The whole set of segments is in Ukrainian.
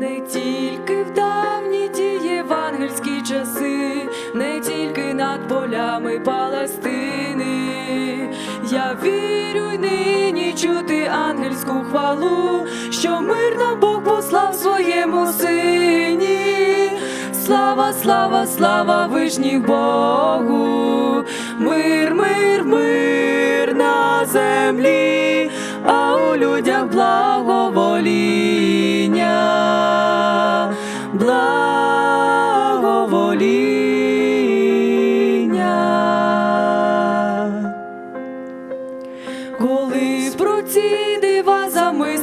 Не тільки в давні ті євангельські часи, не тільки над полями Палестини. Я вірю й нині чути ангельську хвалу, що мир нам Бог послав своєму сині. Слава, слава, слава вишніх Богу, мир, мир, мир на землі, у людях благовоління, благовоління. Коли про ці дива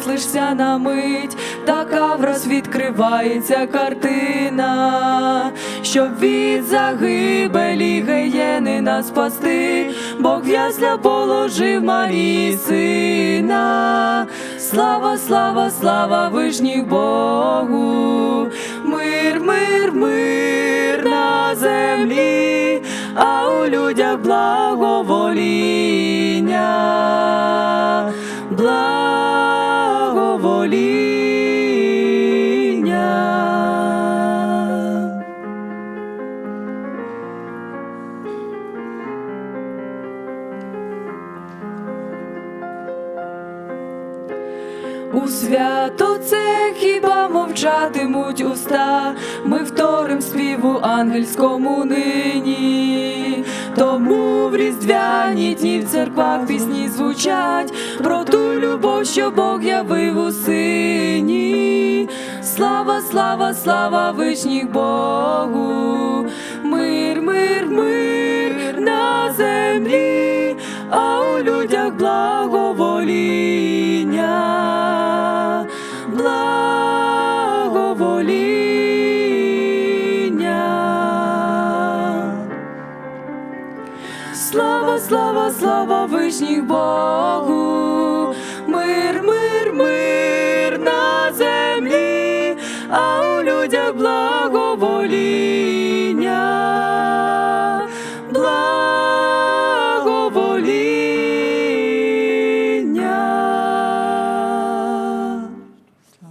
замислишся на мить, така враз відкривається картина, щоб від загибелі геєни нас спасти, Бог ясля положив Марії сина. Слава, слава, слава вишніх Богу, мир, мир, мир на землі, а у людях благовоління, благовоління. У свято це хіба мовчатимуть уста, ми вторим співу ангельському нині. Тому в різдвяні дні в церквах пісні звучать про ту любов, що Бог явив у сині. Слава, слава, слава вишніх Богу, мир, мир, мир на землі, Слава, слава, слава вишніх Богу, мир, мир, мир на землі, а у людях благовоління.